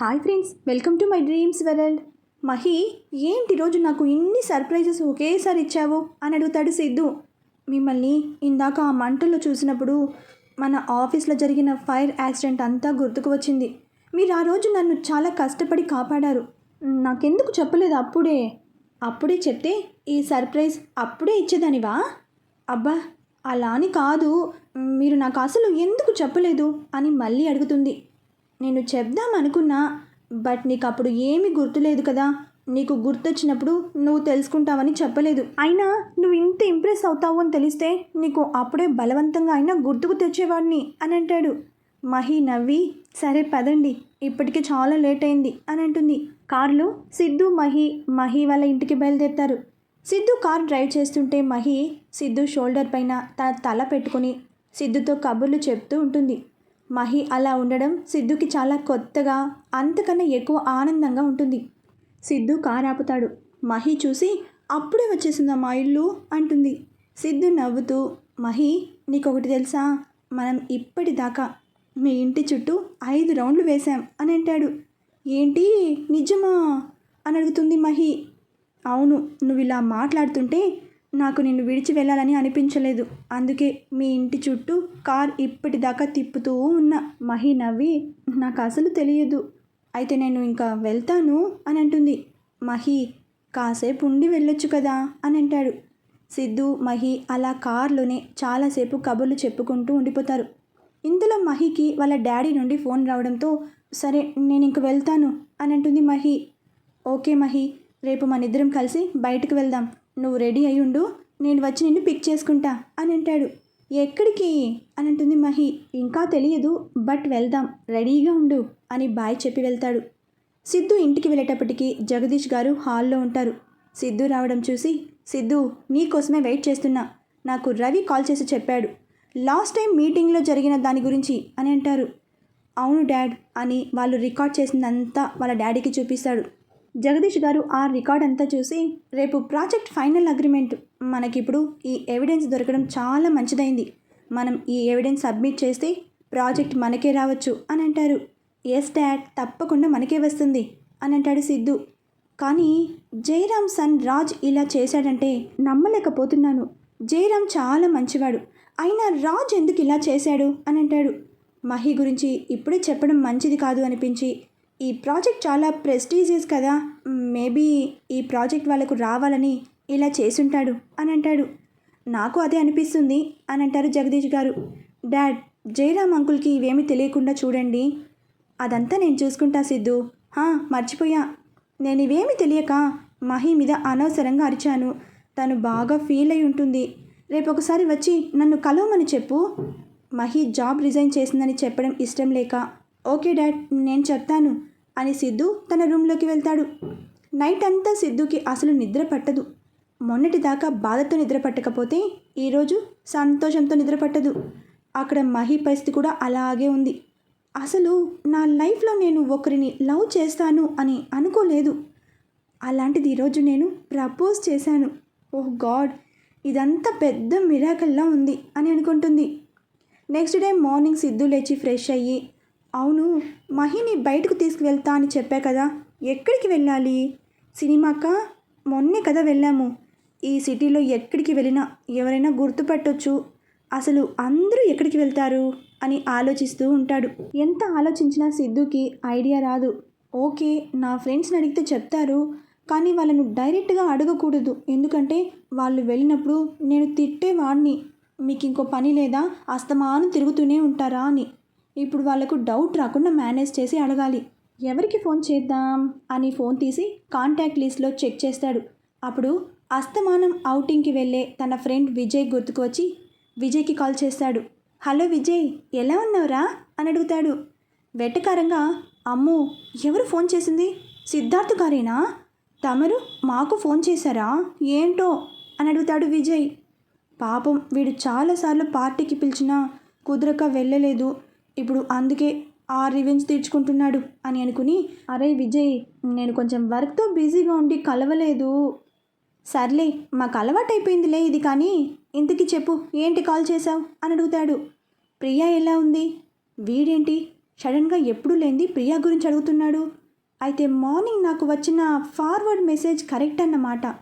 Hi friends welcome to my dreams world Mahi ఏంటి రోజు నాకు ఇన్ని సర్ప్రైజెస్ ఒకేసారి ఇచ్చావు అని అడుగుతాడు సిద్ధు. మిమ్మల్ని ఇందాక ఆ మంటల్లో చూసినప్పుడు మన ఆఫీస్లో జరిగిన ఫైర్ యాక్సిడెంట్ అంతా గుర్తుకు వచ్చింది. మీరు ఆ రోజు నన్ను చాలా కష్టపడి కాపాడారు. నాకెందుకు చెప్పలేదు అప్పుడే? అప్పుడే చెప్తే ఈ సర్ప్రైజ్ అప్పుడే ఇచ్చేదానివా? అబ్బా అలా అని కాదు. మీరు నాకు అసలు ఎందుకు చెప్పలేదు అని మళ్ళీ అడుగుతుంది. నేను చెప్దాం అనుకున్నా బట్ నీకు అప్పుడు ఏమీ గుర్తులేదు కదా. నీకు గుర్తొచ్చినప్పుడు నువ్వు తెలుసుకుంటావని చెప్పలేదు. అయినా నువ్వు ఇంత ఇంప్రెస్ అవుతావు అని తెలిస్తే నీకు అప్పుడే బలవంతంగా అయినా గుర్తుకు తెచ్చేవాడిని అని అంటాడు. మహి నవ్వి సరే పదండి ఇప్పటికే చాలా లేట్ అయింది అని అంటుంది. కారులో సిద్ధు మహి మహి వాళ్ళ ఇంటికి బయలుదేరుతారు. సిద్ధు కార్ డ్రైవ్ చేస్తుంటే మహి సిద్ధు షోల్డర్ పైన తన తల పెట్టుకుని సిద్ధుతో కబుర్లు చెప్తూ ఉంటుంది. మహి అలా ఉండడం సిద్ధుకి చాలా కొత్తగా అంతకన్నా ఎక్కువ ఆనందంగా ఉంటుంది. సిద్ధు కారాపుతాడు మహి చూసి అప్పుడే వచ్చేసిందా మా ఇల్లు? అంటుంది. సిద్ధు నవ్వుతూ మహి నీకొకటి తెలుసా? మనం ఇప్పటిదాకా మీ ఇంటి చుట్టూ ఐదు రౌండ్లు వేశాం అని అంటాడు. ఏంటి? నిజమా? అని అడుగుతుంది మహి. అవును నువ్వు ఇలా మాట్లాడుతుంటే నాకు నిన్ను విడిచి వెళ్ళాలని అనిపించలేదు. అందుకే మీ ఇంటి చుట్టూ కార్ ఇప్పటిదాకా తిప్పుతూ ఉన్న మహి నవ్వి నాకు అసలు తెలియదు. అయితే నేను ఇంకా వెళ్తాను అని అంటుంది. మహి కాసేపు ఉండి వెళ్ళొచ్చు కదా అని అంటాడు. సిద్ధు మహి అలా కార్లోనే చాలాసేపు కబుర్లు చెప్పుకుంటూ ఉండిపోతారు. ఇందులో మహికి వాళ్ళ డాడీ నుండి ఫోన్ రావడంతో సరే నేను ఇంక వెళ్తాను అని అంటుంది మహి. ఓకే మహి రేపు మన ఇద్దరం కలిసి బయటకు వెళ్దాం. నువ్వు రెడీ అయ్యుండు నేను వచ్చి నిన్ను పిక్ చేసుకుంటా అని అంటాడు. ఎక్కడికి? అని అంటుంది మహి. ఇంకా తెలియదు బట్ వెళ్దాం రెడీగా ఉండు అని బాయ్ చెప్పి వెళ్తాడు. సిద్ధు ఇంటికి వెళ్ళేటప్పటికి జగదీష్ గారు హాల్లో ఉంటారు. సిద్ధు రావడం చూసి సిద్ధు నీకోసమే వెయిట్ చేస్తున్నా. నాకు రవి కాల్ చేసి చెప్పాడు. లాస్ట్ టైం మీటింగ్లో జరిగిన దాని గురించి అని అంటారు. అవును డాడ్ అని వాళ్ళు రికార్డ్ చేసిందంతా వాళ్ళ డాడీకి చూపిస్తాడు. జగదీష్ గారు ఆ రికార్డ్ అంతా చూసి రేపు ప్రాజెక్ట్ ఫైనల్ అగ్రిమెంట్ మనకిప్పుడు ఈ ఎవిడెన్స్ దొరకడం చాలా మంచిదైంది. మనం ఈ ఎవిడెన్స్ సబ్మిట్ చేస్తే ప్రాజెక్ట్ మనకే రావచ్చు అని అంటారు. ఎస్ డాడ్ తప్పకుండా మనకే వస్తుంది అని అంటాడు సిద్ధు. కానీ జయరామ్ సన్ రాజ్ ఇలా చేశాడంటే నమ్మలేకపోతున్నాను. జయరామ్ చాలా మంచివాడు. అయినా రాజ్ ఎందుకు ఇలా చేశాడు? అని అంటాడు. మహి గురించి ఇప్పుడే చెప్పడం మంచిది కాదు అనిపించి ఈ ప్రాజెక్ట్ చాలా ప్రెస్టీజియస్ కదా. మేబీ ఈ ప్రాజెక్ట్ వాళ్ళకు రావాలని ఇలా చేసుంటాడు అని అంటాడు. నాకు అదే అనిపిస్తుంది అని అంటారు జగదీష్ గారు. డాడ్ జయరామ్ అంకుల్కి ఇవేమీ తెలియకుండా చూడండి. అదంతా నేను చూసుకుంటా సిద్ధు. హా మర్చిపోయా. నేను ఇవేమీ తెలియక మహి మీద అనవసరంగా అరిచాను. తను బాగా ఫీల్ అయి ఉంటుంది. రేపు ఒకసారి వచ్చి నన్ను కలవమని చెప్పు. మహి జాబ్ రిజైన్ చేసిందని చెప్పడం ఇష్టం లేక. ఓకే డాడ్ నేను చెప్తాను. అని సిద్ధు తన రూమ్లోకి వెళ్తాడు. నైట్ అంతా సిద్ధుకి అసలు నిద్ర పట్టదు. మొన్నటి దాకా బాధతో నిద్ర పట్టకపోతే ఈరోజు సంతోషంతో నిద్ర పట్టదు. అక్కడ మహి పరిస్థితి కూడా అలాగే ఉంది. అసలు నా లైఫ్లో నేను ఒకరిని లవ్ చేస్తాను అని అనుకోలేదు. అలాంటిది ఈరోజు నేను ప్రపోజ్ చేశాను. ఓహ్ గాడ్ ఇదంతా పెద్ద మిరాకల్లా ఉంది అని అనుకుంటుంది. నెక్స్ట్ డే మార్నింగ్ సిద్ధు లేచి ఫ్రెష్ అయ్యి అవును మహిని బయటకు తీసుకువెళ్తా అని చెప్పా కదా. ఎక్కడికి వెళ్ళాలి? సినిమాకా? మొన్నే కదా వెళ్ళాము. ఈ సిటీలో ఎక్కడికి వెళ్ళినా ఎవరైనా గుర్తుపట్టొచ్చు. అసలు అందరూ ఎక్కడికి వెళ్తారు? అని ఆలోచిస్తూ ఉంటాడు. ఎంత ఆలోచించినా సిద్ధుకి ఐడియా రాదు. ఓకే నా ఫ్రెండ్స్ని అడిగితే చెప్తారు కానీ వాళ్ళను డైరెక్ట్గా అడగకూడదు. ఎందుకంటే వాళ్ళు వెళ్ళినప్పుడు నేను తిట్టేవాడిని మీకు ఇంకో పని లేదా? అస్తమానం తిరుగుతూనే ఉంటారా అని. ఇప్పుడు వాళ్ళకు డౌట్ రాకుండా మేనేజ్ చేసి అడగాలి. ఎవరికి ఫోన్ చేద్దాం? అని ఫోన్ తీసి కాంటాక్ట్ లిస్ట్లో చెక్ చేస్తాడు. అప్పుడు అస్తమానం అవుటింగ్కి వెళ్ళే తన ఫ్రెండ్ విజయ్ గుర్తుకు వచ్చి విజయ్కి కాల్ చేస్తాడు. హలో విజయ్ ఎలా ఉన్నావురా? అని అడుగుతాడు. వెటకారంగా అమ్మో ఎవరు ఫోన్ చేసింది? సిద్ధార్థ్ గారేనా? తమరు మాకు ఫోన్ చేశారా? ఏంటో? అని అడుగుతాడు విజయ్. పాపం వీడు చాలాసార్లు పార్టీకి పిలిచినా కుదరక వెళ్ళలేదు. ఇప్పుడు అందుకే ఆ రివెంజ్ తీర్చుకుంటున్నాడు అని అనుకుని అరే విజయ్ నేను కొంచెం వర్క్తో బిజీగా ఉండి కలవలేదు. సర్లే మాకు అలవాటైపోయిందిలే ఇది కానీ ఇంతకీ చెప్పు ఏంటి కాల్ చేశావు? అని అడుగుతాడు. ప్రియా ఎలా ఉంది? వీడేంటి? సడన్గా ఎప్పుడు లేనిది ప్రియా గురించి అడుగుతున్నాడు. అయితే మార్నింగ్ నాకు వచ్చిన ఫార్వర్డ్ మెసేజ్ కరెక్ట్ అన్నమాట.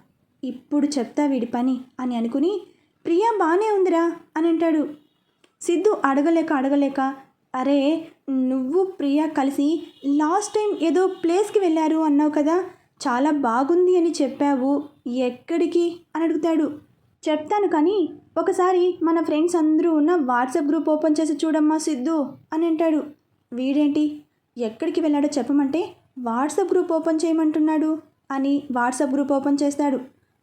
ఇప్పుడు చెప్తా వీడి పని అని అనుకుని ప్రియా బాగానే ఉందిరా అని అంటాడు. సిద్ధు అడగలేక అడగలేక అరే నువ్వు ప్రియా కలిసి లాస్ట్ టైం ఏదో ప్లేస్కి వెళ్ళారు అన్నావు కదా చాలా బాగుంది అని చెప్పావు. ఎక్కడికి? అని అడుగుతాడు. చెప్తాను కానీ ఒకసారి మన ఫ్రెండ్స్ అందరూ ఉన్న వాట్సాప్ గ్రూప్ ఓపెన్ చేసి చూడమ్మా సిద్ధు అని అంటాడు. వీడేంటి? ఎక్కడికి వెళ్ళాడో చెప్పమంటే వాట్సాప్ గ్రూప్ ఓపెన్ చేయమంటున్నాడు అని వాట్సాప్ గ్రూప్ ఓపెన్ చేస్తాడు.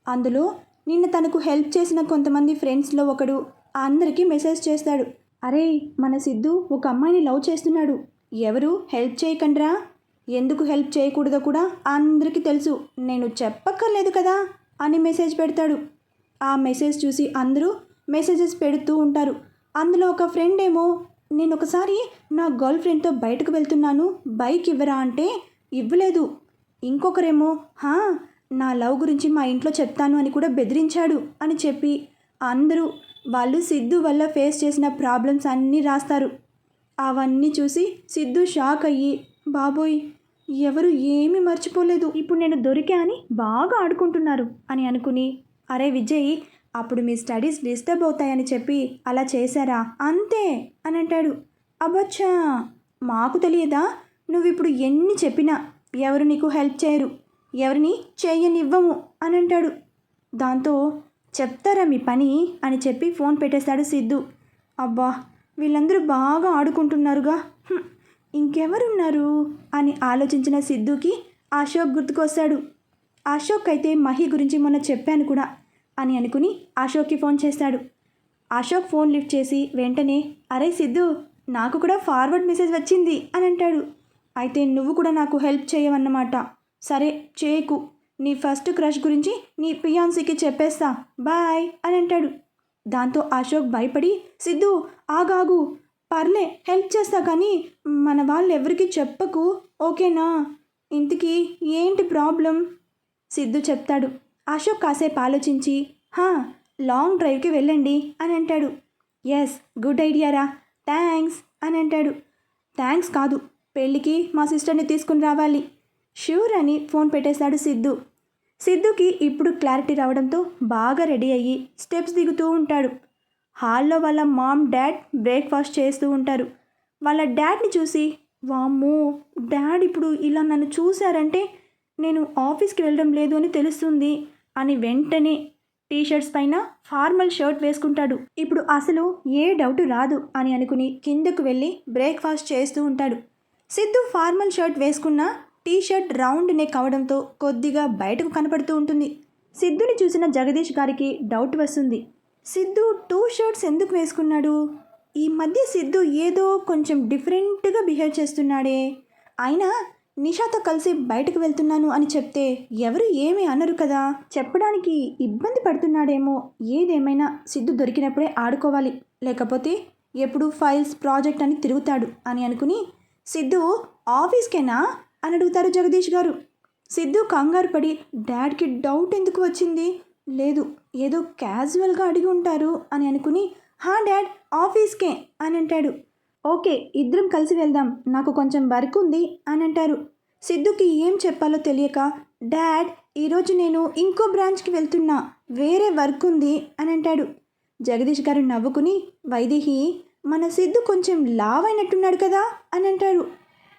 అందులో నిన్న తనకు హెల్ప్ చేసిన కొంతమంది ఫ్రెండ్స్లో ఒకడు అందరికీ మెసేజ్ చేస్తాడు. అరే మన సిద్ధు ఒక అమ్మాయిని లవ్ చేస్తున్నాడు. ఎవరు? హెల్ప్ చేయకండ్రా. ఎందుకు హెల్ప్ చేయకూడదో కూడా అందరికీ తెలుసు. నేను చెప్పక్కర్లేదు కదా అని మెసేజ్ పెడతాడు. ఆ మెసేజ్ చూసి అందరూ మెసేజెస్ పెడుతూ ఉంటారు. అందులో ఒక ఫ్రెండ్ ఏమో నేను ఒకసారి నా గర్ల్ ఫ్రెండ్తో బయటకు వెళ్తున్నాను. బైక్ ఇవ్వరా అంటే ఇవ్వలేదు. ఇంకొకరేమో హా నా లవ్ గురించి మా ఇంట్లో చెప్తాను అని కూడా బెదిరించాడు అని చెప్పి అందరూ వాళ్ళు సిద్ధు వల్ల ఫేస్ చేసిన ప్రాబ్లమ్స్ అన్నీ రాస్తారు. అవన్నీ చూసి సిద్ధు షాక్ అయ్యి బాబోయ్ ఎవరు ఏమీ మర్చిపోలేదు. ఇప్పుడు నేను దొరికా అని బాగా ఆడుకుంటున్నారు అని అనుకుని అరే విజయ్ అప్పుడు మీ స్టడీస్ డిస్టర్బ్ అవుతాయని చెప్పి అలా చేశారా? అంతే అని అంటాడు. అబ్బచ్చా మాకు తెలియదా? నువ్వు ఇప్పుడు ఎన్ని చెప్పినా ఎవరు నీకు హెల్ప్ చేయరు. ఎవరిని చేయనివ్వము అని అంటాడు. దాంతో చెప్తారా మీ పని? అని చెప్పి ఫోన్ పెట్టేశాడు సిద్ధు. అబ్బా వీళ్ళందరూ బాగా ఆడుకుంటున్నారుగా. ఇంకెవరున్నారు? అని ఆలోచించిన సిద్ధుకి అశోక్ గుర్తుకొస్తాడు. అశోక్ అయితే మహి గురించి మొన్న చెప్పాను కూడా అని అనుకుని అశోక్కి ఫోన్ చేస్తాడు. అశోక్ ఫోన్ లిఫ్ట్ చేసి వెంటనే అరే సిద్ధు నాకు కూడా ఫార్వర్డ్ మెసేజ్ వచ్చింది అని అంటాడు. అయితే నువ్వు కూడా నాకు హెల్ప్ చేయవన్నమాట. సరే చేయకు. నీ ఫస్ట్ క్రష్ గురించి నీ పియాన్సీకి చెప్పేస్తా. బాయ్ అని అంటాడు. దాంతో అశోక్ భయపడి సిద్ధు ఆగాగు. పర్లే హెల్ప్ చేస్తా కానీ మన వాళ్ళు ఎవరికి చెప్పకు ఓకేనా? ఇంతకీ ఏంటి ప్రాబ్లం? సిద్ధు చెప్తాడు. అశోక్ కాసేపు ఆలోచించి హా లాంగ్ డ్రైవ్కి వెళ్ళండి అని అంటాడు. ఎస్ గుడ్ ఐడియారా థ్యాంక్స్ అని అంటాడు. థ్యాంక్స్ కాదు పెళ్ళికి మా సిస్టర్ని తీసుకుని రావాలి. ష్యూర్ అని ఫోన్ పెట్టేశాడు సిద్ధు. సిద్ధుకి ఇప్పుడు క్లారిటీ రావడంతో బాగా రెడీ అయ్యి స్టెప్స్ దిగుతూ ఉంటాడు. హాల్లో వాళ్ళ మామ్ డాడ్ బ్రేక్ఫాస్ట్ చేస్తూ ఉంటారు. వాళ్ళ డాడ్ని చూసి వామ్మో డాడ్ ఇప్పుడు ఇలా నన్ను చూశారంటే నేను ఆఫీస్కి వెళ్ళడం లేదు అని తెలుస్తుంది అని వెంటనే టీషర్ట్స్ పైన ఫార్మల్ షర్ట్ వేసుకుంటాడు. ఇప్పుడు అసలు ఏ డౌట్ రాదు అని అనుకుని కిందకు వెళ్ళి బ్రేక్ఫాస్ట్ చేస్తూ ఉంటాడు. సిద్ధు ఫార్మల్ షర్ట్ వేసుకున్న టీ షర్ట్ రౌండ్ నెక్ అవడంతో కొద్దిగా బయటకు కనపడుతూ ఉంటుంది. సిద్ధుని చూసిన జగదీష్ గారికి డౌట్ వస్తుంది. సిద్ధు టూ షర్ట్స్ ఎందుకు వేసుకున్నాడు? ఈ మధ్య సిద్ధు ఏదో కొంచెం డిఫరెంట్గా బిహేవ్ చేస్తున్నాడే. అయినా నిషాతో కలిసి బయటకు వెళ్తున్నాను అని చెప్తే ఎవరు ఏమీ అనరు కదా. చెప్పడానికి ఇబ్బంది పడుతున్నాడేమో ఏదేమైనా సిద్ధు దొరికినప్పుడే ఆడుకోవాలి. లేకపోతే ఎప్పుడు ఫైల్స్ ప్రాజెక్ట్ అని తిరుగుతాడు అని అనుకుని సిద్ధు ఆఫీస్కేనా? అని అడుగుతారు జగదీష్ గారు. సిద్ధు కంగారు పడి డాడ్కి డౌట్ ఎందుకు వచ్చింది? లేదు ఏదో క్యాజువల్గా అడిగి ఉంటారు అని అనుకుని హా డాడ్ ఆఫీస్కే అని అంటాడు. ఓకే ఇద్దరం కలిసి వెళ్దాం నాకు కొంచెం వర్క్ ఉంది అని అంటారు. సిద్ధుకి ఏం చెప్పాలో తెలియక డాడ్ ఈరోజు నేను ఇంకో బ్రాంచ్కి వెళ్తున్నా వేరే వర్క్ ఉంది అని అంటాడు. జగదీష్ గారు నవ్వుకుని వైదేహి మన సిద్ధు కొంచెం లావ్ అయినట్టున్నాడు కదా అని అంటారు.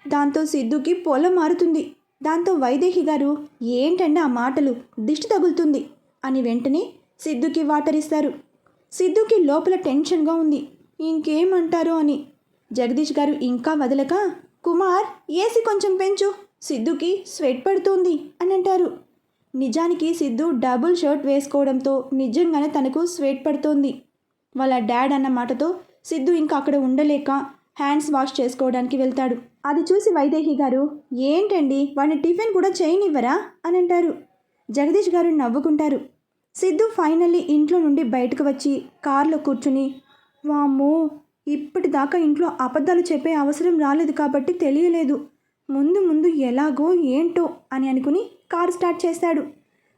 దాంతో సిద్ధుకి పొలం మారుతుంది. దాంతో వైదేహి గారు ఏంటండి ఆ మాటలు? దిష్టి తగులుతుంది అని వెంటనే సిద్ధుకి వాటర్ ఇస్తారు సిద్ధుకి లోపల టెన్షన్గా ఉంది. ఇంకేమంటారో అని. జగదీష్ గారు ఇంకా వదలక కుమార్ ఏసి కొంచెం పెంచు. సిద్ధుకి స్వెట్ పడుతోంది అని అంటారు. నిజానికి సిద్ధు డబుల్ షర్ట్ వేసుకోవడంతో నిజంగానే తనకు స్వెట్ పడుతోంది. వాళ్ళ డాడ్ అన్న మాటతో సిద్ధు ఇంకా అక్కడ ఉండలేక హ్యాండ్స్ వాష్ చేసుకోవడానికి వెళ్తాడు. అది చూసి వైదేహి గారు ఏంటండి? వాడిని టిఫిన్ కూడా చేయనివ్వరా? అని అంటారు. జగదీష్ గారు నవ్వుకుంటారు. సిద్ధు ఫైనల్లీ ఇంట్లో నుండి బయటకు వచ్చి కారులో కూర్చుని వామ్మో! ఇప్పటిదాకా ఇంట్లో అబద్ధాలు చెప్పే అవసరం రాలేదు కాబట్టి తెలియలేదు. ముందు ముందు ఎలాగో ఏంటో అని అనుకుని కారు స్టార్ట్ చేశాడు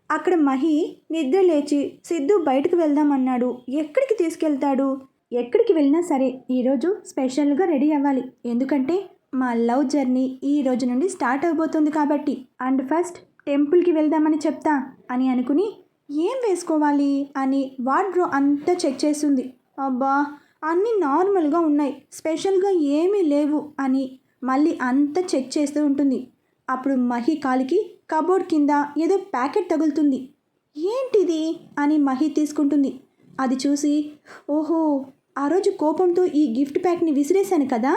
అక్కడ మహి నిద్ర లేచి సిద్ధు బయటకు వెళ్దామన్నాడు ఎక్కడికి తీసుకెళ్తాడు? ఎక్కడికి వెళ్ళినా సరే ఈరోజు స్పెషల్గా రెడీ అవ్వాలి. ఎందుకంటే మా లవ్ జర్నీ ఈ రోజు నుండి స్టార్ట్ అవబోతుంది కాబట్టి అండ్ ఫస్ట్ టెంపుల్కి వెళ్దామని చెప్తా అని అనుకుని ఏం వేసుకోవాలి అని వార్డ్రో అంతా చెక్ చేస్తుంది. అబ్బా అన్నీ నార్మల్గా ఉన్నాయి. స్పెషల్గా ఏమీ లేవు అని మళ్ళీ అంతా చెక్ చేస్తూ ఉంటుంది. అప్పుడు మహి కాలికి కబోర్డ్ కింద ఏదో ప్యాకెట్ తగులుతుంది. ఏంటిది అని మహి తీసుకుంటుంది. అది చూసి ఓహో ఆ రోజు కోపంతో ఈ గిఫ్ట్ ప్యాక్ని విసిరేశాను కదా?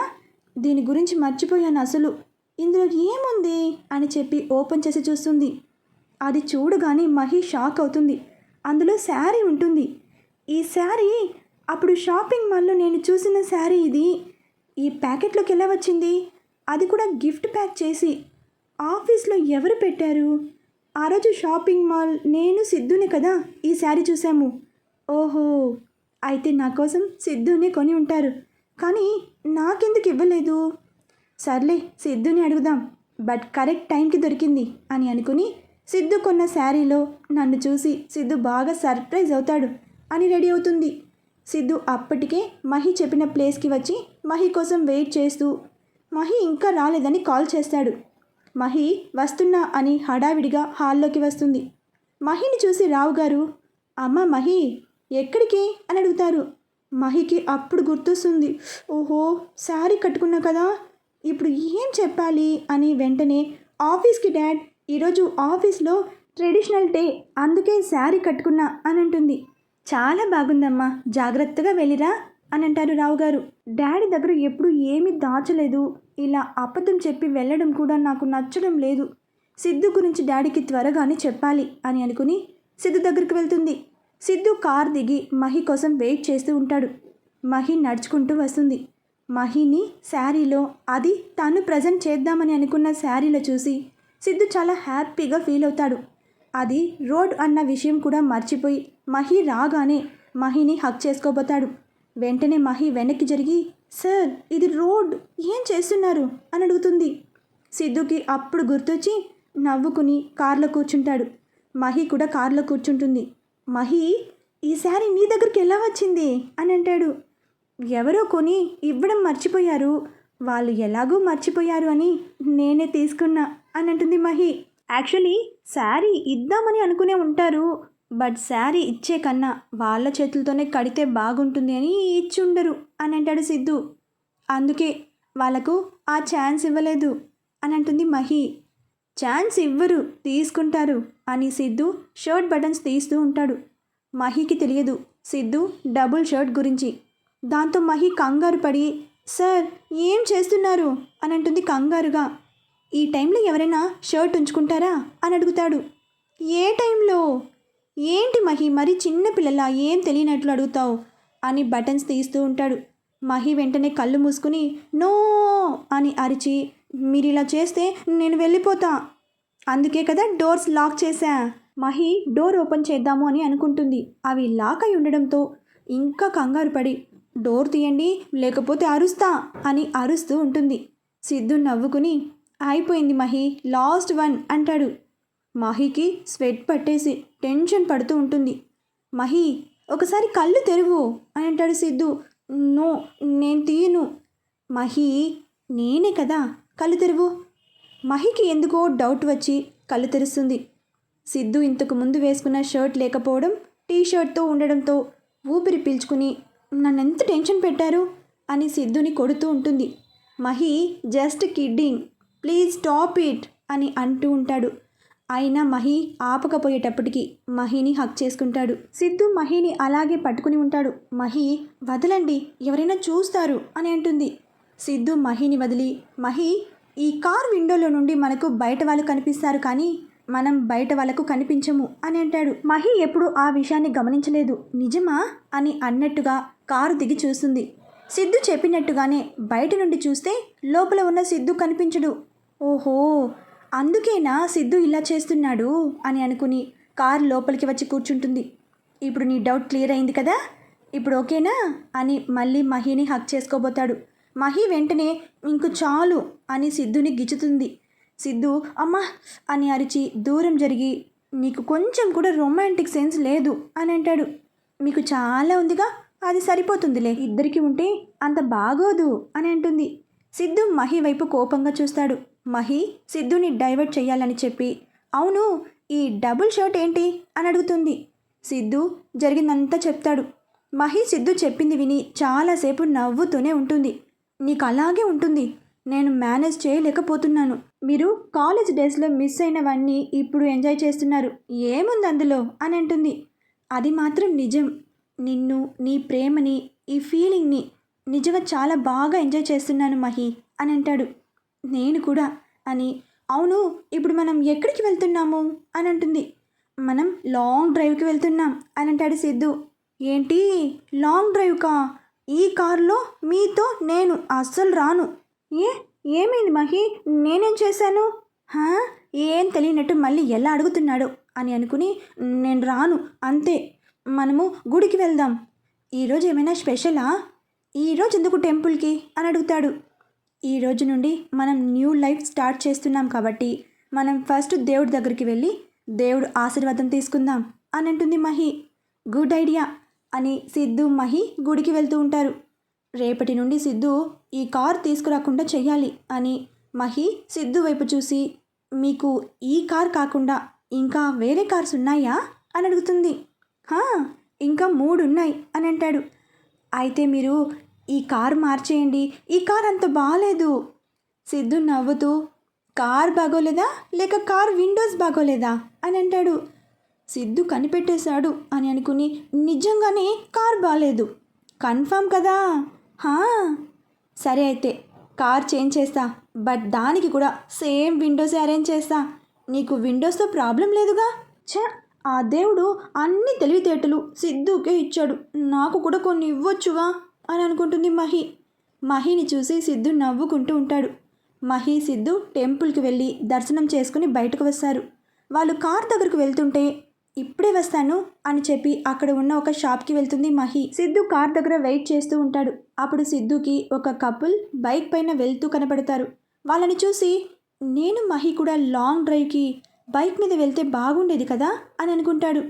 దీని గురించి మర్చిపోయాను అసలు. ఇందులో ఏముంది? అని చెప్పి ఓపెన్ చేసి చూస్తుంది. అది చూడగానే మహి షాక్ అవుతుంది. అందులో శారీ ఉంటుంది. ఈ శారీ అప్పుడు షాపింగ్ మాల్లో నేను చూసిన శారీ ఇది. ఈ ప్యాకెట్లోకి ఎలా వచ్చింది? అది కూడా గిఫ్ట్ ప్యాక్ చేసి ఆఫీస్లో ఎవరు పెట్టారు? ఆ రోజు షాపింగ్ మాల్ నేను సిద్ధునే కదా ఈ శారీ చూసాము ఓహో అయితే నా కోసం సిద్ధునే కొని ఉంటారు. కానీ నాకెందుకు ఇవ్వలేదు? సర్లే సిద్ధుని అడుగుదాం. బట్ కరెక్ట్ టైంకి దొరికింది అని అనుకుని సిద్ధు కొన్న శారీలో నన్ను చూసి సిద్ధు బాగా సర్ప్రైజ్ అవుతాడు అని రెడీ అవుతుంది. సిద్ధు అప్పటికే మహి చెప్పిన ప్లేస్కి వచ్చి మహి కోసం వెయిట్ చేస్తూ మహి ఇంకా రాలేదని కాల్ చేస్తాడు. మహి వస్తున్నా అని హడావిడిగా హాల్లోకి వస్తుంది. మహిని చూసి రావు గారు అమ్మ మహి ఎక్కడికి? అని అడుగుతారు. మహికి అప్పుడు గుర్తొస్తుంది. ఓహో శారీ కట్టుకున్నా కదా? ఇప్పుడు ఏం చెప్పాలి? అని వెంటనే ఆఫీస్కి డాడ్ ఈరోజు ఆఫీస్లో ట్రెడిషనల్ డే అందుకే శారీ కట్టుకున్నా అని అంటుంది చాలా బాగుందమ్మా జాగ్రత్తగా వెళ్ళిరా అని అంటారు రావు గారు డాడీ దగ్గర ఎప్పుడు ఏమీ దాచలేదు. ఇలా అబద్ధం చెప్పి వెళ్ళడం కూడా నాకు నచ్చడం లేదు. సిద్ధు గురించి డాడీకి త్వరగానే చెప్పాలి అని అనుకుని సిద్ధు దగ్గరికి వెళ్తుంది. సిద్ధు కార్ దిగి మహి కోసం వెయిట్ చేస్తూ ఉంటాడు. మహి నడుచుకుంటూ వస్తుంది. మహిని శారీలో అది తాను ప్రజెంట్ చేద్దామని అనుకున్న శారీలో చూసి సిద్ధు చాలా హ్యాపీగా ఫీల్ అవుతాడు. అది రోడ్ అన్న విషయం కూడా మర్చిపోయి మహి రాగానే మహిని హక్ చేసుకోబోతాడు. వెంటనే మహి వెనక్కి జరిగి సార్ ఇది రోడ్ ఏం చేస్తున్నారు? అని అడుగుతుంది. సిద్ధుకి అప్పుడు గుర్తొచ్చి నవ్వుకుని కార్లో కూర్చుంటాడు. మహి కూడా కార్లో కూర్చుంటుంది. మహి ఈ శారీ నీ దగ్గరికి ఎలా వచ్చింది? అని అంటాడు. ఎవరో కొని ఇవ్వడం మర్చిపోయారు. వాళ్ళు ఎలాగో మర్చిపోయారు అని నేనే తీసుకున్నా అని అంటుంది మహి. యాక్చువల్లీ శారీ ఇద్దామని అనుకునే ఉంటారు. బట్ శారీ ఇచ్చే కన్నా వాళ్ళ చేతులతోనే కడితే బాగుంటుంది అని ఇచ్చుండరు అని అంటాడు సిద్ధు. అందుకే వాళ్ళకు ఆ ఛాన్స్ ఇవ్వలేదు అని అంటుంది మహి. ఛాన్స్ ఇవ్వరు తీసుకుంటారు అని సిద్ధు షర్ట్ బటన్స్ తీస్తూ ఉంటాడు. మహికి తెలియదు. సిద్ధు డబుల్ షర్ట్ గురించి. దాంతో మహి కంగారు పడి సార్ ఏం చేస్తున్నారు? అని అంటుంది కంగారుగా. ఈ టైంలో ఎవరైనా షర్ట్ ఉంచుకుంటారా? అని అడుగుతాడు. ఏ టైంలో? ఏంటి మహి మరి చిన్నపిల్లల ఏం తెలియనట్లు అడుగుతావు? అని బటన్స్ తీస్తూ ఉంటాడు. మహి వెంటనే కళ్ళు మూసుకుని నో! అని అరిచి మీరు ఇలా చేస్తే నేను వెళ్ళిపోతా. అందుకే కదా డోర్స్ లాక్ చేశా. మహి డోర్ ఓపెన్ చేద్దాము అని అనుకుంటుంది. అవి లాక్ అయి ఉండడంతో ఇంకా కంగారు పడి డోర్ తీయండి లేకపోతే అరుస్తా అని అరుస్తూ ఉంటుంది. సిద్ధు నవ్వుకుని అయిపోయింది మహి లాస్ట్ వన్ అంటాడు. మహికి స్వెట్ పట్టేసి టెన్షన్ పడుతూ ఉంటుంది. మహి ఒకసారి కళ్ళు తెరువు అని అంటాడు సిద్ధు. నో నేను తీయను. మహి నేనే కదా. కళ్ళు తెరువు. మహికి ఎందుకో డౌట్ వచ్చి కళ్ళు తెరుస్తుంది. సిద్ధు ఇంతకు ముందు వేసుకున్న షర్ట్ లేకపోవడం టీ షర్ట్తో ఉండడంతో ఊపిరి పీల్చుకుని నన్నెంత టెన్షన్ పెట్టారు? అని సిద్ధుని కొడుతూ ఉంటుంది. Mahi just kidding. Please stop it అని అంటూ ఉంటాడు. అయినా మహి ఆపకపోయేటప్పటికి మహిని హక్ చేసుకుంటాడు. సిద్ధు మహిని అలాగే పట్టుకుని ఉంటాడు. మహి వదలండి ఎవరైనా చూస్తారు అని అంటుంది. సిద్ధు మహిని వదిలి మహి ఈ కార్ విండోలో నుండి మనకు బయట వాళ్ళు కనిపిస్తారు కానీ మనం బయట వాళ్ళకు కనిపించము అని అంటాడు. మహి ఎప్పుడు ఆ విషయాన్ని గమనించలేదు. నిజమా? అని అన్నట్టుగా కారు దిగి చూస్తుంది. సిద్ధు చెప్పినట్టుగానే బయట నుండి చూస్తే లోపల ఉన్న సిద్ధు కనిపించడు. ఓహో! అందుకేనా సిద్ధు ఇలా చేస్తున్నాడు? అని అనుకుని కారు లోపలికి వచ్చి కూర్చుంటుంది. ఇప్పుడు నీ డౌట్ క్లియర్ అయింది కదా? ఇప్పుడు ఓకేనా? అని మళ్ళీ మహిని హక్ చేసుకోబోతాడు. మహి వెంటనే ఇంక చాలు అని సిద్ధుని గిచ్చుతుంది. సిద్ధు అమ్మా అని అరిచి దూరం జరిగి నీకు కొంచెం కూడా రొమాంటిక్ సెన్స్ లేదు అని అంటాడు. మీకు చాలా ఉందిగా అది సరిపోతుందిలే. ఇద్దరికి ఉంటే అంత బాగోదు అని అంటుంది. సిద్ధు మహి వైపు కోపంగా చూస్తాడు. మహి సిద్ధుని డైవర్ట్ చేయాలని చెప్పి అవును ఈ డబుల్ షర్ట్ ఏంటి? అని అడుగుతుంది. సిద్ధు జరిగిందంతా చెప్తాడు. మహి సిద్ధు చెప్పింది విని చాలాసేపు నవ్వుతూనే ఉంటుంది. నీకు అలాగే ఉంటుంది. నేను మేనేజ్ చేయలేకపోతున్నాను. మీరు కాలేజ్ డేస్లో మిస్ అయినవన్నీ ఇప్పుడు ఎంజాయ్ చేస్తున్నారు. ఏముంది అందులో? అని అంటుంది. అది మాత్రం నిజం. నిన్ను నీ ప్రేమని ఈ ఫీలింగ్ని నిజంగా చాలా బాగా ఎంజాయ్ చేస్తున్నాను మహి అని అంటాడు. నేను కూడా అని. అవును ఇప్పుడు మనం ఎక్కడికి వెళ్తున్నాము? అని అంటుంది. మనం లాంగ్ డ్రైవ్కి వెళ్తున్నాం అని అంటాడు సిద్ధు. ఏంటి? లాంగ్ డ్రైవ్కా? ఈ కారులో మీతో నేను అస్సలు రాను. ఏ? ఏమైంది మహి? నేనేం చేశాను? హా? ఏం తెలియనట్టు మళ్ళీ ఎలా అడుగుతున్నాడు అని అనుకుని నేను రాను. అంతే. మనము గుడికి వెళ్దాం. ఈరోజు ఏమైనా స్పెషలా? ఈరోజు ఎందుకు టెంపుల్కి? అని అడుగుతాడు. ఈ రోజు నుండి మనం న్యూ లైఫ్ స్టార్ట్ చేస్తున్నాం కాబట్టి మనం ఫస్ట్ దేవుడి దగ్గరికి వెళ్ళి దేవుడు ఆశీర్వాదం తీసుకుందాం అని అంటుంది మహి. Good idea. అని సిద్ధు మహి గుడికి వెళ్తూ ఉంటారు. రేపటి నుండి సిద్ధు ఈ కార్ తీసుకురాకుండా చెయ్యాలి అని మహి సిద్ధు వైపు చూసి మీకు ఈ కార్ కాకుండా ఇంకా వేరే కార్స్ ఉన్నాయా? అని అడుగుతుంది. "హా, ఇంకా మూడు ఉన్నాయి అని అంటాడు. అయితే మీరు ఈ కార్ మార్చేయండి. ఈ కార్ అంత బాగాలేదు సిద్ధు నవ్వుతూ కార్ బాగోలేదా? లేక కార్ విండోస్ బాగోలేదా? అని అంటాడు. సిద్ధు కనిపెట్టేశాడు అని అనుకుని నిజంగానే కార్ బాగాలేదు కన్ఫామ్ కదా? హా? సరే అయితే కార్ చేంజ్ చేస్తా. బట్ దానికి కూడా సేమ్ విండోస్ అరేంజ్ చేస్తా. నీకు విండోస్తో ప్రాబ్లం లేదుగా? ఛ! ఆ దేవుడు అన్ని తెలివితేటలు సిద్ధుకే ఇచ్చాడు. నాకు కూడా కొన్ని ఇవ్వచ్చుగా అని అనుకుంటుంది మహి. మహిని చూసి సిద్ధు నవ్వుకుంటూ ఉంటాడు. మహి సిద్ధు టెంపుల్కి వెళ్ళి దర్శనం చేసుకుని బయటకు వస్తారు. వాళ్ళు కార్ దగ్గరకు వెళ్తుంటే ఇప్పుడే వస్తాను అని చెప్పి అక్కడ ఉన్న ఒక షాప్కి వెళ్తుంది మహి. సిద్ధు కార్ దగ్గర వెయిట్ చేస్తూ ఉంటాడు. అప్పుడు సిద్ధుకి ఒక కపుల్ బైక్ పైన వెళ్తూ కనపడతారు. వాళ్ళని చూసి నేను మహి కూడా లాంగ్ డ్రైవ్కి బైక్ మీద వెళ్తే బాగుండేది కదా? అని అనుకుంటాడు.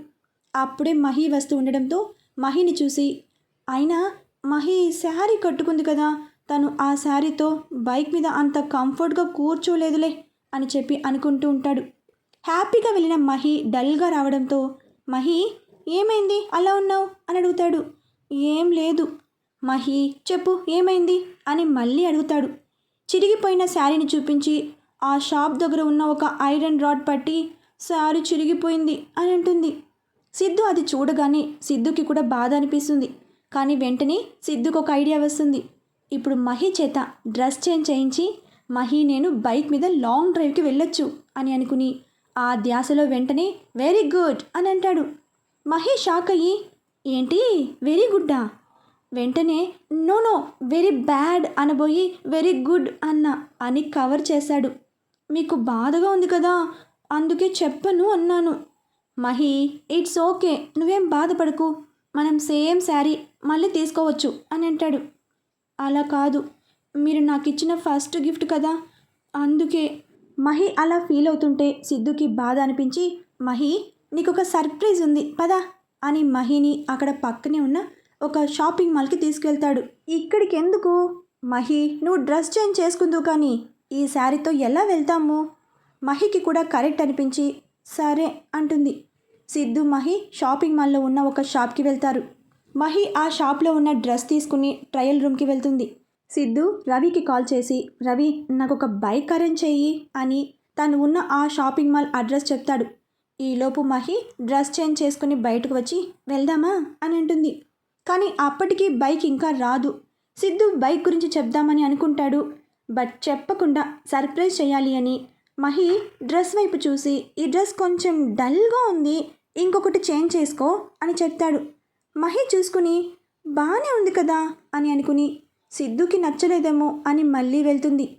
అప్పుడే మహి వస్తూ ఉండడంతో మహిని చూసి అయినా మహి శారీ కట్టుకుంది కదా తను ఆ శారీతో బైక్ మీద అంత కంఫర్ట్గా కూర్చోలేదులే అని చెప్పి అనుకుంటూ ఉంటాడు. హ్యాపీగా వెళ్ళిన మహి డల్గా రావడంతో మహి ఏమైంది? అలా ఉన్నావు? అని అడుగుతాడు. ఏం లేదు. మహి చెప్పు ఏమైంది? అని మళ్ళీ అడుగుతాడు. చిరిగిపోయిన శారీని చూపించి ఆ షాప్ దగ్గర ఉన్న ఒక ఐరన్ రాడ్ పట్టి శారీ చిరిగిపోయింది అని అంటుంది. సిద్ధు అది చూడగానే సిద్ధుకి కూడా బాధ అనిపిస్తుంది. కానీ వెంటనే సిద్ధుకు ఒక ఐడియా వస్తుంది. ఇప్పుడు మహి చేత డ్రెస్ చేంజ్ చేయించి మహి నేను బైక్ మీద లాంగ్ డ్రైవ్కి వెళ్ళొచ్చు అని అనుకుని ఆ ధ్యాసలో వెంటనే వెరీ గుడ్ అని అంటాడు. మహేష్ షాక్ అయ్యి ఏంటి వెరీ గుడ్డా వెంటనే నో నో వెరీ బ్యాడ్ అనబోయి వెరీ గుడ్ అన్న అని కవర్ చేశాడు. మీకు బాధగా ఉంది కదా అందుకే చెప్పను అన్నాను. మహి ఇట్స్ ఓకే నువ్వేం బాధపడకు. మనం సేమ్ శారీ మళ్ళీ తీసుకోవచ్చు అని అంటాడు. అలా కాదు. మీరు నాకు ఇచ్చిన ఫస్ట్ గిఫ్ట్ కదా అందుకే మహి అలా ఫీల్ అవుతుంటే సిద్ధుకి బాధ అనిపించి మహి నీకు ఒక సర్ప్రైజ్ ఉంది పదా అని మహిని అక్కడ పక్కనే ఉన్న ఒక షాపింగ్ మాల్కి తీసుకెళ్తాడు. ఇక్కడికి ఎందుకు మహి నువ్వు డ్రెస్ చేంజ్ చేసుకుందువు కానీ ఈ శారీతో ఎలా వెళ్తాము? మహికి కూడా కరెక్ట్ అనిపించి సరే అంటుంది. సిద్ధు మహి షాపింగ్ మాల్లో ఉన్న ఒక షాప్కి వెళ్తారు. మహి ఆ షాప్లో ఉన్న డ్రెస్ తీసుకుని ట్రయల్ రూమ్కి వెళ్తుంది. సిద్ధు రవికి కాల్ చేసి రవి నాకు ఒక బైక్ అరేంజ్ చెయ్యి అని తను ఉన్న ఆ షాపింగ్ మాల్ అడ్రస్ చెప్తాడు. ఈలోపు మహి డ్రెస్ చేంజ్ చేసుకుని బయటకు వచ్చి వెళ్దామా? అని అంటుంది. కానీ అప్పటికి బైక్ ఇంకా రాదు. సిద్ధు బైక్ గురించి చెప్దామని అనుకుంటాడు. బట్ చెప్పకుండా సర్ప్రైజ్ చేయాలి అని మహి డ్రెస్ వైపు చూసి ఈ డ్రెస్ కొంచెం డల్గా ఉంది ఇంకొకటి చేంజ్ చేసుకో అని చెప్తాడు. మహి చూసుకుని బాగానే ఉంది కదా అని అనుకుని సిద్ధుకి నచ్చలేదేమో అని మళ్ళీ వెళ్తుంది.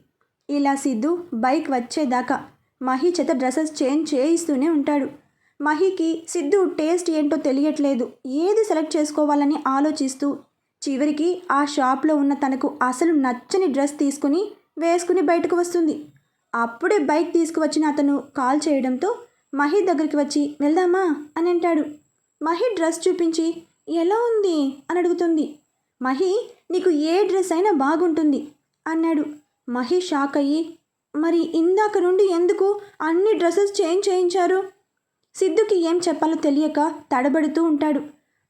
ఇలా సిద్ధు బైక్ వచ్చేదాకా మహి చేత డ్రెస్సెస్ చేంజ్ చేయిస్తూనే ఉంటాడు. మహికి సిద్ధు టేస్ట్ ఏంటో తెలియట్లేదు. ఏది సెలెక్ట్ చేసుకోవాలని ఆలోచిస్తూ చివరికి ఆ షాప్లో ఉన్న తనకు అసలు నచ్చని డ్రెస్ తీసుకుని వేసుకుని బయటకు వస్తుంది. అప్పుడే బైక్ తీసుకువచ్చిన అతను కాల్ చేయడంతో మహి దగ్గరికి వచ్చి వెళ్దామా? అని అంటాడు. మహి డ్రెస్ చూపించి ఎలా ఉంది? అని అడుగుతుంది. మహి నీకు ఏ డ్రెస్ అయినా బాగుంటుంది అన్నాడు. మహి షాక్ అయ్యి మరి ఇందాక నుండి ఎందుకు అన్ని డ్రెస్సెస్ చేంజ్ చేయించారు? సిద్ధుకి ఏం చెప్పాలో తెలియక తడబడుతూ ఉంటాడు.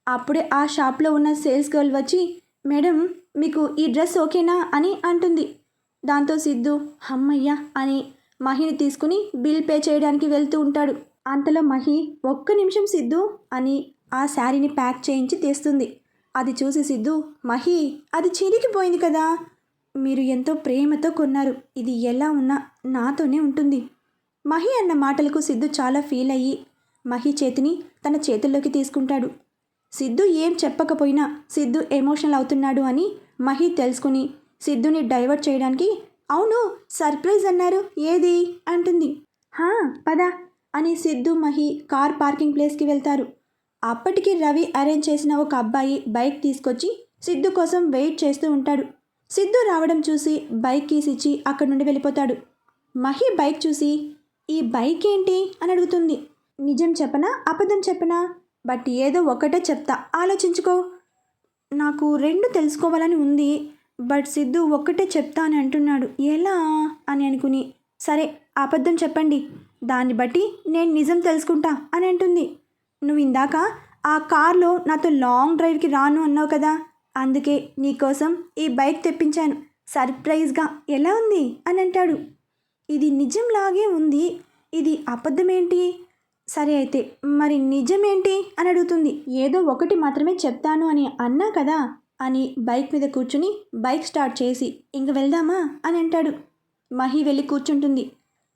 అప్పుడే ఆ షాప్లో ఉన్న సేల్స్ గర్ల్ వచ్చి మేడం మీకు ఈ డ్రెస్ ఓకేనా? అని అంటుంది. దాంతో సిద్ధు హమ్మయ్య అని మహిని తీసుకుని బిల్ పే చేయడానికి వెళ్తూ ఉంటాడు. అంతలో మహి ఒక్క నిమిషం సిద్ధు అని ఆ శారీని ప్యాక్ చేయించి తీస్తుంది. అది చూసి సిద్ధు మహి అది చిరిగిపోయింది కదా. మీరు ఎంతో ప్రేమతో కొన్నారు. ఇది ఎలా ఉన్నా నాతోనే ఉంటుంది. మహి అన్న మాటలకు సిద్ధు చాలా ఫీల్ అయ్యి మహి చేతిని తన చేతుల్లోకి తీసుకుంటాడు. సిద్ధు ఏం చెప్పకపోయినా సిద్ధు ఎమోషనల్ అవుతున్నాడు అని మహి తెలుసుకుని సిద్ధుని డైవర్ట్ చేయడానికి అవును సర్ప్రైజ్ అన్నారు. ఏది? అంటుంది. హా పద అని సిద్ధు మహి కార్ పార్కింగ్ ప్లేస్కి వెళ్తారు. అప్పటికి రవి అరేంజ్ చేసిన ఒక అబ్బాయి బైక్ తీసుకొచ్చి సిద్ధు కోసం వెయిట్ చేస్తూ ఉంటాడు. సిద్ధు రావడం చూసి బైక్ కీస్ ఇచ్చి అక్కడి నుండి వెళ్ళిపోతాడు. మహి బైక్ చూసి ఈ బైక్ ఏంటి? అని అడుగుతుంది. నిజం చెప్పనా? అబద్ధం చెప్పనా? బట్ ఏదో ఒకటే చెప్తా. ఆలోచించుకో. నాకు రెండు తెలుసుకోవాలని ఉంది బట్ సిద్ధు ఒక్కటే చెప్తా అని అంటున్నాడు. ఎలా? అని అనుకుని సరే అబద్ధం చెప్పండి. దాన్ని బట్టి నేను నిజం తెలుసుకుంటా అని అంటుంది. నువ్వు ఇందాక ఆ కార్లో నాతో లాంగ్ డ్రైవ్కి రాను అన్నావు కదా అందుకే నీకోసం ఈ బైక్ తెప్పించాను. సర్ప్రైజ్గా ఎలా ఉంది? అని అంటాడు. ఇది నిజంలాగే ఉంది. ఇది అబద్ధమేంటి? సరే అయితే మరి నిజమేంటి? అని అడుగుతుంది. ఏదో ఒకటి మాత్రమే చెప్తాను అని అన్నా కదా అని బైక్ మీద కూర్చుని బైక్ స్టార్ట్ చేసి ఇంక వెళ్దామా? అని అంటాడు. మహి వెళ్ళి కూర్చుంటుంది.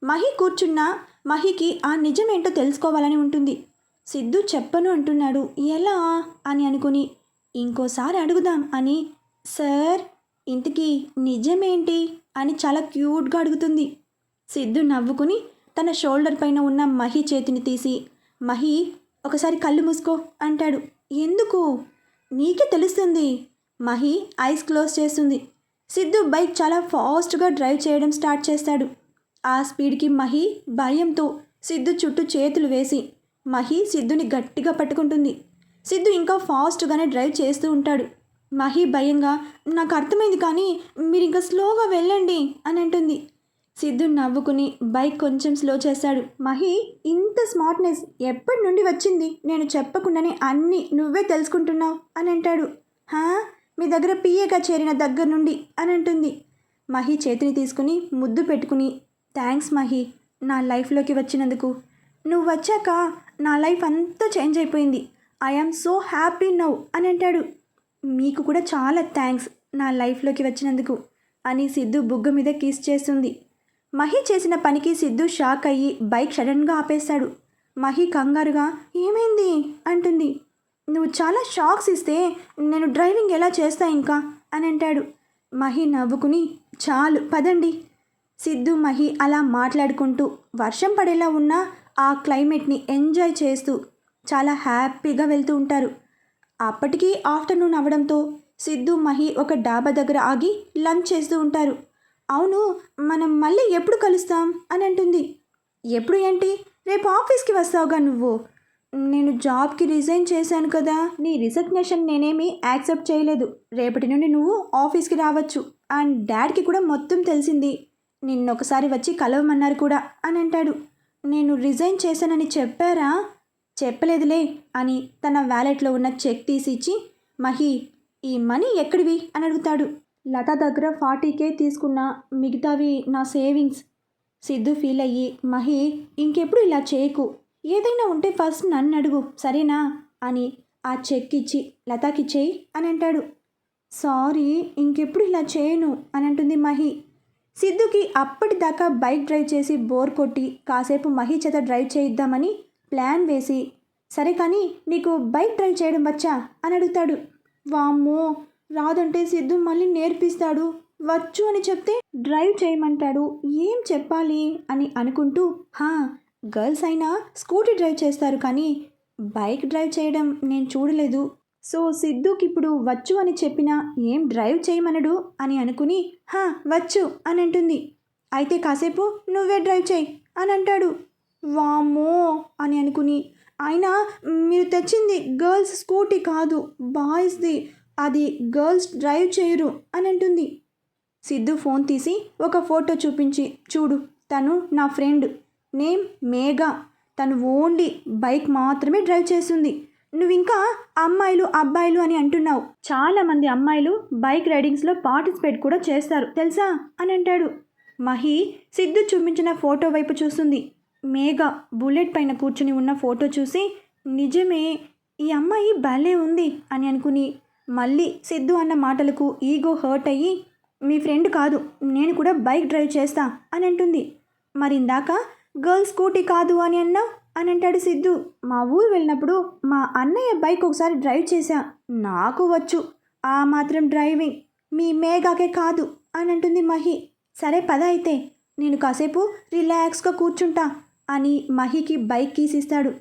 మహి కూర్చున్నా మహికి ఆ నిజమేంటో తెలుసుకోవాలని ఉంటుంది. సిద్ధు చెప్పను అంటున్నాడు. ఎలా? అని అనుకుని ఇంకోసారి అడుగుదాం అని. సార్ ఇంతకీ నిజమేంటి? అని చాలా క్యూట్గా అడుగుతుంది. సిద్ధు నవ్వుకుని తన షోల్డర్ పైన ఉన్న మహి చేతిని తీసి మహి ఒకసారి కళ్ళు మూసుకో అంటాడు. ఎందుకు? నీకే తెలుస్తుంది. మహి ఐస్ క్లోజ్ చేస్తుంది. సిద్ధు బైక్ చాలా ఫాస్ట్గా డ్రైవ్ చేయడం స్టార్ట్ చేస్తాడు. ఆ స్పీడ్కి మహి భయంతో సిద్ధు చుట్టూ చేతులు వేసి మహి సిద్ధుని గట్టిగా పట్టుకుంటుంది. సిద్ధు ఇంకా ఫాస్ట్గానే డ్రైవ్ చేస్తూ ఉంటాడు. మహి భయంగా నాకు అర్థమైంది కానీ మీరు ఇంకా స్లోగా వెళ్ళండి అని అంటుంది. సిద్ధు నవ్వుకుని బైక్ కొంచెం స్లో చేశాడు. మహి ఇంత స్మార్ట్నెస్ ఎప్పటి నుండి వచ్చింది? నేను చెప్పకుండానే అన్నీ నువ్వే తెలుసుకుంటున్నావు అని అంటాడు. హా మీ దగ్గర పిఏగా చేరిన దగ్గర నుండి అని అంటుంది. మహి చేతిని తీసుకుని ముద్దు పెట్టుకుని థ్యాంక్స్ మహి నా లైఫ్లోకి వచ్చినందుకు. నువ్వు వచ్చాక నా లైఫ్ అంతా చేంజ్ అయిపోయింది. ఐఆమ్ సో హ్యాపీ నవ్ అని అంటాడు. మీకు కూడా చాలా థ్యాంక్స్ నా లైఫ్లోకి వచ్చినందుకు అని సిద్ధు బుగ్గ మీద కిస్ చేస్తుంది. మహి చేసిన పనికి సిద్ధు షాక్ అయ్యి బైక్ సడన్గా ఆపేస్తాడు. మహి కంగారుగా ఏమైంది? అంటుంది. నువ్వు చాలా షాక్స్ ఇస్తే నేను డ్రైవింగ్ ఎలా చేస్తా ఇంకా? అని అంటాడు. మహి నవ్వుకుని చాలు పదండి. సిద్ధు మహి అలా మాట్లాడుకుంటూ వర్షం పడేలా ఉన్న ఆ క్లైమేట్ని ఎంజాయ్ చేస్తూ చాలా హ్యాపీగా వెళ్తూ ఉంటారు. అప్పటికి ఆఫ్టర్నూన్ అవడంతో సిద్ధు మహి ఒక డాబా దగ్గర ఆగి లంచ్ చేస్తూ ఉంటారు. అవును మనం మళ్ళీ ఎప్పుడు కలుస్తాం? అని అంటుంది. ఎప్పుడు ఏంటి? రేపు ఆఫీస్కి వస్తావుగా నువ్వు? నేను జాబ్కి రిజైన్ చేశాను కదా. నీ రిజగ్నేషన్ నేనేమి యాక్సెప్ట్ చేయలేదు. రేపటి నుండి నువ్వు ఆఫీస్కి రావచ్చు. అండ్ డాడ్కి కూడా మొత్తం తెలిసింది. నిన్న ఒకసారి వచ్చి కలవమన్నారు కూడా అని అంటాడు. నేను రిజైన్ చేశానని చెప్పారా? చెప్పలేదులే అని తన వ్యాలెట్లో ఉన్న చెక్ తీసిచ్చి మహి ఈ మనీ ఎక్కడివి? అని అడుగుతాడు. లత దగ్గర ఫార్టీకే తీసుకున్న మిగతావి నా సేవింగ్స్ సిద్ధు ఫీల్ అయ్యి మహి ఇంకెప్పుడు ఇలా చేయకు. ఏదైనా ఉంటే ఫస్ట్ నన్ను అడుగు సరేనా? అని ఆ చెక్ ఇచ్చి లతాకిచ్చేయి అని అంటాడు. సారీ ఇంకెప్పుడు ఇలా చేయను అని అంటుంది మహి. సిద్ధుకి అప్పటిదాకా బైక్ డ్రైవ్ చేసి బోర్ కొట్టి కాసేపు మహి చేత డ్రైవ్ చేయిద్దామని ప్లాన్ వేసి సరే కానీ నీకు బైక్ డ్రైవ్ చేయడం వచ్చా? అని అడుగుతాడు. వామ్మో రాదంటే సిద్ధు మళ్ళీ నేర్పిస్తాడు. వచ్చు అని చెప్తే డ్రైవ్ చేయమంటాడు. ఏం చెప్పాలి? అని అనుకుంటూ హా గర్ల్స్ అయినా స్కూటీ డ్రైవ్ చేస్తారు కానీ బైక్ డ్రైవ్ చేయడం నేను చూడలేదు. సో సిద్ధుకి ఇప్పుడు వచ్చు అని చెప్పినా ఏం డ్రైవ్ చేయమనడు అని అనుకుని హా వచ్చు అని అంటుంది అయితే కాసేపు నువ్వే డ్రైవ్ చేయి అని అంటాడు వామ్మో అని అనుకుని అయినా మీరు తెచ్చింది గర్ల్స్ స్కూటీ కాదు బాయ్స్ది అది గర్ల్స్ డ్రైవ్ చేయరు అని అంటుంది సిద్ధు ఫోన్ తీసి ఒక ఫోటో చూపించి చూడు తను నా ఫ్రెండ్ నేమ్ మేఘా తను ఓన్లీ బైక్ మాత్రమే డ్రైవ్ చేస్తుంది నువ్వు ఇంకా అమ్మాయిలు అబ్బాయిలు అని అంటున్నావు. చాలామంది అమ్మాయిలు బైక్ రైడింగ్స్లో పార్టిసిపేట్ కూడా చేస్తారు. తెలుసా? అని అంటాడు. మహి సిద్ధు చూపించిన ఫోటో వైపు చూస్తుంది. మేఘ బుల్లెట్ పైన కూర్చుని ఉన్న ఫోటో చూసి నిజమే ఈ అమ్మాయి భలే ఉంది అని అనుకుని మళ్ళీ సిద్ధు అన్న మాటలకు ఈగో హర్ట్ అయ్యి మీ ఫ్రెండ్ కాదు నేను కూడా బైక్ డ్రైవ్ చేస్తా అని అంటుంది. మరి ఇందాక గర్ల్ స్కూటీ కాదు అని అన్నావు? అని అంటాడు సిద్ధు. మా ఊరు వెళ్ళినప్పుడు మా అన్నయ్య బైక్ ఒకసారి డ్రైవ్ చేశా. నాకు వచ్చు. ఆ మాత్రం డ్రైవింగ్. మీ మేఘాకే కాదు అని అంటుంది మహి. సరే పద అయితే. నేను కాసేపు రిలాక్స్గా కూర్చుంటా అని మహికి బైక్ కీస్ ఇస్తాడు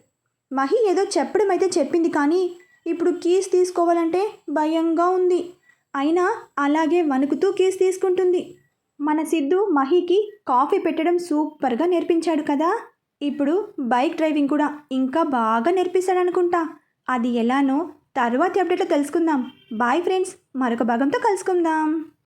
మహి ఏదో చెప్పడం అయితే చెప్పింది కానీ ఇప్పుడు కీస్ తీసుకోవాలంటే భయంగా ఉంది. అయినా అలాగే వణుకుతూ కీస్ తీసుకుంటుంది. మన సిద్ధు మహికి కాఫీ పెట్టడం సూపర్గా నేర్పించాడు కదా. ఇప్పుడు బైక్ డ్రైవింగ్ కూడా ఇంకా బాగా నేర్పిస్తాడనుకుంటా. అది ఎలానో తర్వాతి అప్డేట్లో తెలుసుకుందాం. బాయ్ ఫ్రెండ్స్ మరొక భాగంతో కలుసుకుందాం.